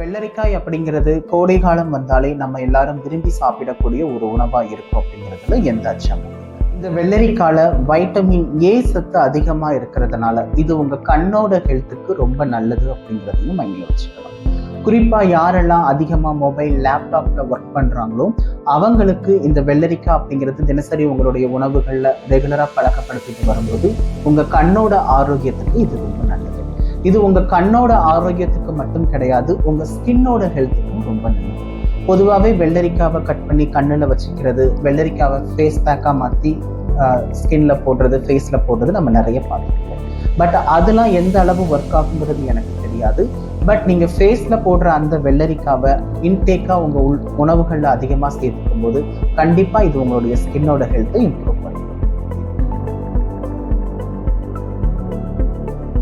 வெள்ளரிக்காய் அப்படிங்கிறது கோடை காலம் வந்தாலே நம்ம எல்லாரும் விரும்பி சாப்பிடக்கூடிய ஒரு உணவாக இருக்கும் அப்படிங்கிறதுல எந்த அச்சமும் இந்த வெள்ளரிக்கால வைட்டமின் ஏ சத்து அதிகமாக இருக்கிறதுனால இது உங்கள் கண்ணோட ஹெல்த்துக்கு ரொம்ப நல்லது அப்படிங்கிறதையும் மைண்டில் வச்சுக்கலாம். குறிப்பாக யாரெல்லாம் அதிகமாக மொபைல் லேப்டாப்பில் ஒர்க் பண்ணுறாங்களோ அவங்களுக்கு இந்த வெள்ளரிக்காய் அப்படிங்கிறது தினசரி உங்களுடைய உணவுகளில் ரெகுலராக பழக்கப்படுத்திட்டு வரும்போது உங்கள் கண்ணோட ஆரோக்கியத்துக்கு இது ரொம்ப நல்லது. இது உங்க கண்ணோட ஆரோக்கியத்துக்கு மட்டும் கிடையாது உங்க ஸ்கின்னோட ஹெல்த்துக்கும் ரொம்ப நல்லது. பொதுவாகவே வெள்ளரிக்காவை கட் பண்ணி கண்ணில் வச்சுக்கிறது வெள்ளரிக்காவை ஃபேஸ் பேக்காக மாற்றி ஸ்கின்ல போடுறது ஃபேஸில் போடுறது நம்ம நிறைய பார்த்துருக்கோம். பட் அதெல்லாம் எந்த அளவு ஒர்க் ஆகுங்கிறது எனக்கு தெரியாது. பட் நீங்கள் ஃபேஸில் போடுற அந்த வெள்ளரிக்காவை இன்டேக்காக உங்கள் உள் உணவுகளில் அதிகமாக சேர்த்துக்கும் போது கண்டிப்பாக இது உங்களுடைய ஸ்கின்னோட ஹெல்த்தை இம்ப்ரூவ்